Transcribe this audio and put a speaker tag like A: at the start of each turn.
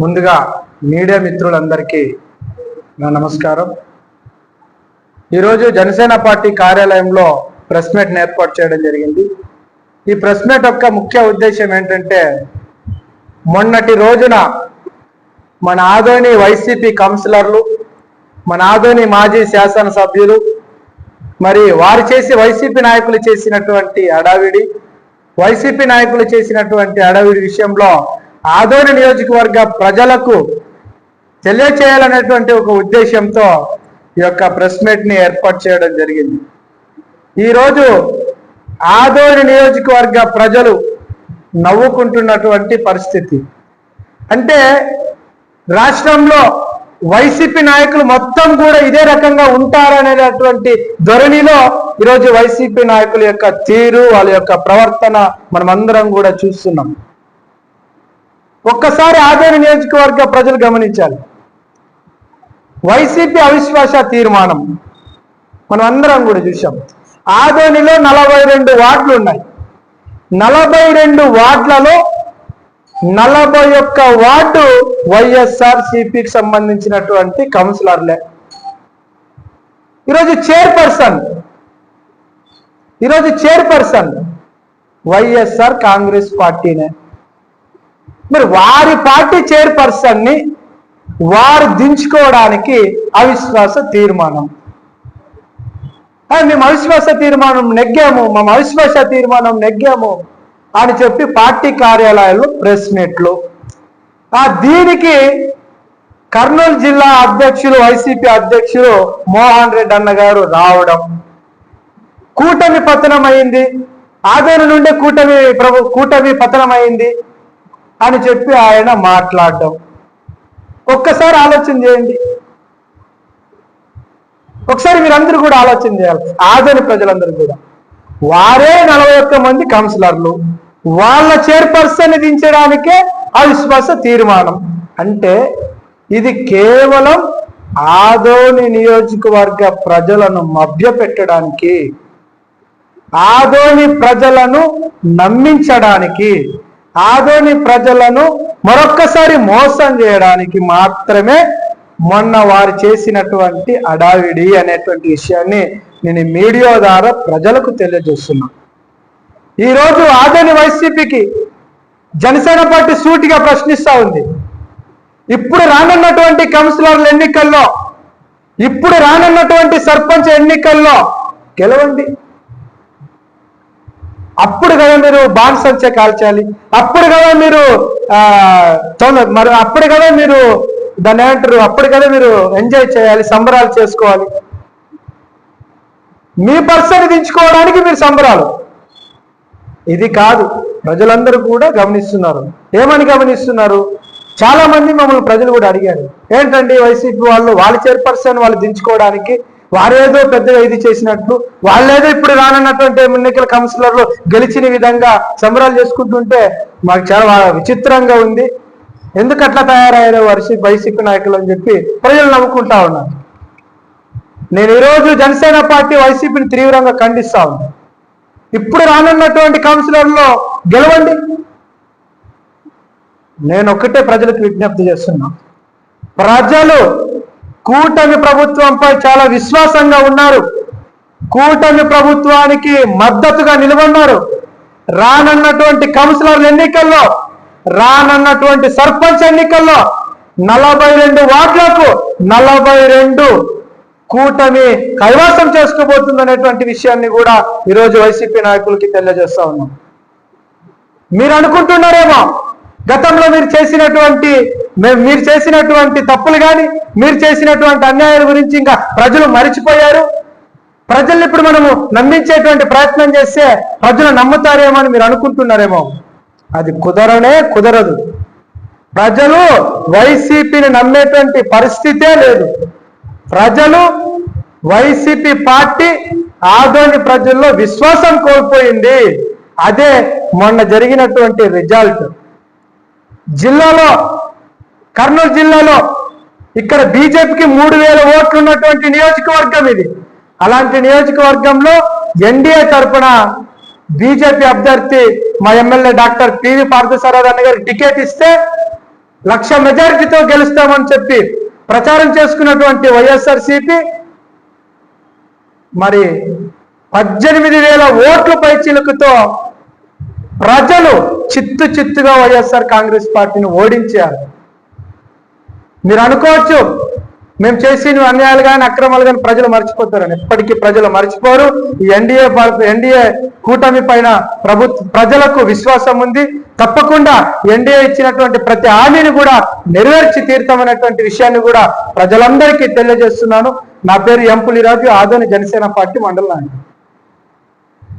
A: ముందుగా మీడియా మిత్రులందరికీ నా నమస్కారం. ఈరోజు జనసేన పార్టీ కార్యాలయంలో ప్రెస్ మీట్ని ఏర్పాటు చేయడం జరిగింది. ఈ ప్రెస్ మీట్ యొక్క ముఖ్య ఉద్దేశం ఏంటంటే మొన్నటి రోజున మన ఆదోని వైసీపీ కౌన్సిలర్లు మన ఆదోని మాజీ శాసనసభ్యులు మరి వారు చేసి వైసీపీ నాయకులు చేసినటువంటి అడావిడి వైసీపీ నాయకులు చేసినటువంటి అడావిడి విషయంలో ఆదోని నియోజకవర్గ ప్రజలకు తెలియచేయాలనేటువంటి ఒక ఉద్దేశంతో ఈ యొక్క ప్రెస్ మీట్ని ఏర్పాటు చేయడం జరిగింది. ఈరోజు ఆదోని నియోజకవర్గ ప్రజలు నవ్వుకుంటున్నటువంటి పరిస్థితి. అంటే రాష్ట్రంలో వైసీపీ నాయకులు మొత్తం కూడా ఇదే రకంగా ఉంటారనేటటువంటి ధోరణిలో ఈరోజు వైసీపీ నాయకుల యొక్క తీరు వాళ్ళ యొక్క ప్రవర్తన మనమందరం కూడా చూస్తున్నాం. ఒక్కసారి ఆదోని నియోజకవర్గ ప్రజలు గమనించాలి. వైసీపీ అవిశ్వాస తీర్మానం. మనం అందరం కూడా చూసాం ఆదోనిలో నలభై రెండు వార్డులు ఉన్నాయి. నలభై రెండు వార్డులలో నలభై ఒక్క వార్డు వైఎస్ఆర్ సిపికి సంబంధించినటువంటి కౌన్సిలర్లే. ఈరోజు చైర్పర్సన్ ఈరోజు చైర్పర్సన్ వైఎస్ఆర్ కాంగ్రెస్ పార్టీనే. మరి వారి పార్టీ చైర్పర్సన్ని వారు దించుకోవడానికి అవిశ్వాస తీర్మానం. మేము అవిశ్వాస తీర్మానం నెగ్గాము మేము అవిశ్వాస తీర్మానం నెగ్గాము అని చెప్పి పార్టీ కార్యాలయాల్లో ప్రెస్ మీట్లు. ఆ దీనికి కర్నూలు జిల్లా అధ్యక్షులు వైసీపీ అధ్యక్షులు మోహన్ రెడ్డి అన్న గారు రావడం. కూటమి పతనం అయింది ఆదరణ నుండే కూటమి ప్రభు కూటమి పతనం అయింది అని చెప్పి ఆయన మాట్లాడడం. ఒక్కసారి ఆలోచన చేయండి. ఒకసారి మీరందరూ కూడా ఆలోచన చేయాలి. ఆదరి ప్రజలందరూ కూడా. వారే నలభై ఒక్క మంది కౌన్సిలర్లు. వాళ్ళ చైర్పర్సన్ దించడానికే అవిశ్వాస తీర్మానం. అంటే ఇది కేవలం ఆదోని నియోజకవర్గ ప్రజలను మభ్యపెట్టడానికి ఆదోని ప్రజలను నమ్మించడానికి ఆదోని ప్రజలను మరొక్కసారి మోసం చేయడానికి మాత్రమే మొన్న వారు చేసినటువంటి అడావిడి అనేటువంటి విషయాన్ని నేను మీడియా ద్వారా ప్రజలకు తెలియజేస్తున్నా. ఈరోజు ఆదోని వైసీపీకి జనసేన పార్టీ సూటిగా ప్రశ్నిస్తా ఉంది. ఇప్పుడు రానున్నటువంటి కౌన్సిలర్ల ఎన్నికల్లో ఇప్పుడు రానున్నటువంటి సర్పంచ్ ఎన్నికల్లో గెలవండి. అప్పుడు కదా మీరు బాణసంచ కాల్చాలి. అప్పుడు కదా మీరు ఆ మరి అప్పుడు కదా మీరు దాన్ని ఏమంటారు? అప్పుడు కదా మీరు ఎంజాయ్ చేయాలి సంబరాలు చేసుకోవాలి. మీ పర్సన్ దించుకోవడానికి మీరు సంబరాలు. ఇది కాదు. ప్రజలందరూ కూడా గమనిస్తున్నారు. ఏమని గమనిస్తున్నారు? చాలా మంది మమ్మల్ని ప్రజలు కూడా అడిగారు. ఏంటండి వైసీపీ వాళ్ళు వాళ్ళ చైర్పర్సన్ వాళ్ళు దించుకోవడానికి వారేదో పెద్దగా ఇది చేసినట్లు వాళ్ళేదో ఇప్పుడు రానున్నటువంటి ఎన్నికల కౌన్సిలర్లు గెలిచిన విధంగా సంబరాలు చేసుకుంటుంటే మాకు చాలా విచిత్రంగా ఉంది. ఎందుకు అట్లా తయారయ్యారో వర్షి వైసీపీ నాయకులు అని చెప్పి ప్రజలు నవ్వుకుంటా ఉన్నారు. నేను ఈరోజు జనసేన పార్టీ వైసీపీని తీవ్రంగా ఖండిస్తా ఉన్నా. ఇప్పుడు రానున్నటువంటి కౌన్సిలర్లో గెలవండి. నేను ఒక్కటే ప్రజలకు విజ్ఞప్తి చేస్తున్నా. ప్రజలు కూటమి ప్రభుత్వంపై చాలా విశ్వాసంగా ఉన్నారు. కూటమి ప్రభుత్వానికి మద్దతుగా నిలబడినారు. రానున్నటువంటి కౌన్సిలర్ల ఎన్నికల్లో రానున్నటువంటి సర్పంచ్ ఎన్నికల్లో నలభై రెండు వార్డులకు నలభై రెండు కూటమి కైవాసం చేసుకోబోతుంది అనేటువంటి విషయాన్ని కూడా ఈరోజు వైసీపీ నాయకులకి తెలియజేస్తా ఉన్నాం. మీరు అనుకుంటున్నారేమో మీరు చేసినటువంటి మీరు చేసినటువంటి తప్పులు కానీ మీరు చేసినటువంటి అన్యాయాల గురించి ఇంకా ప్రజలు మరిచిపోయారు. ప్రజల్ని ఇప్పుడు మనము నమ్మించేటువంటి ప్రయత్నం చేస్తే ప్రజలు నమ్ముతారేమో అని మీరు అనుకుంటున్నారేమో. అది కుదరనే కుదరదు. ప్రజలు వైసీపీని నమ్మేటువంటి పరిస్థితే లేదు. ప్రజలు వైసీపీ పార్టీ ఆదోని ప్రజల్లో విశ్వాసం కోల్పోయింది. అదే మొన్న జరిగినటువంటి రిజల్ట్. జిల్లాలో కర్నూలు జిల్లాలో ఇక్కడ బీజేపీకి మూడు వేల ఓట్లు ఉన్నటువంటి నియోజకవర్గం ఇది. అలాంటి నియోజకవర్గంలో ఎన్డీఏ తరపున బీజేపీ అభ్యర్థి మా ఎమ్మెల్యే డాక్టర్ పివి పార్థసారథి అన్న గారికి టికెట్ ఇస్తే లక్ష మెజారిటీతో గెలుస్తామని చెప్పి ప్రచారం చేసుకున్నటువంటి వైఎస్ఆర్సీపీ మరి పద్దెనిమిది వేల ఓట్ల పైచీలకుతో ప్రజలు చిత్తు చిత్తుగా వైఎస్ఆర్ కాంగ్రెస్ పార్టీని ఓడించారు. మీరు అనుకోవచ్చు మేము చేసిన అన్యాయాలు కానీ అక్రమాలు కానీ ప్రజలు మర్చిపోతారని. ఎప్పటికీ ప్రజలు మర్చిపోరు. ఈ ఎన్డీఏ ఎన్డీఏ కూటమి పైన ప్రభుత్వ ప్రజలకు విశ్వాసం ఉంది. తప్పకుండా ఎన్డీఏ ఇచ్చినటువంటి ప్రతి హామీని కూడా నెరవేర్చి తీర్థమనేటువంటి విషయాన్ని కూడా ప్రజలందరికీ తెలియజేస్తున్నాను. నా పేరు ఎంపులిరాజు ఆదోని జనసేన పార్టీ మండలం నాయకుడు.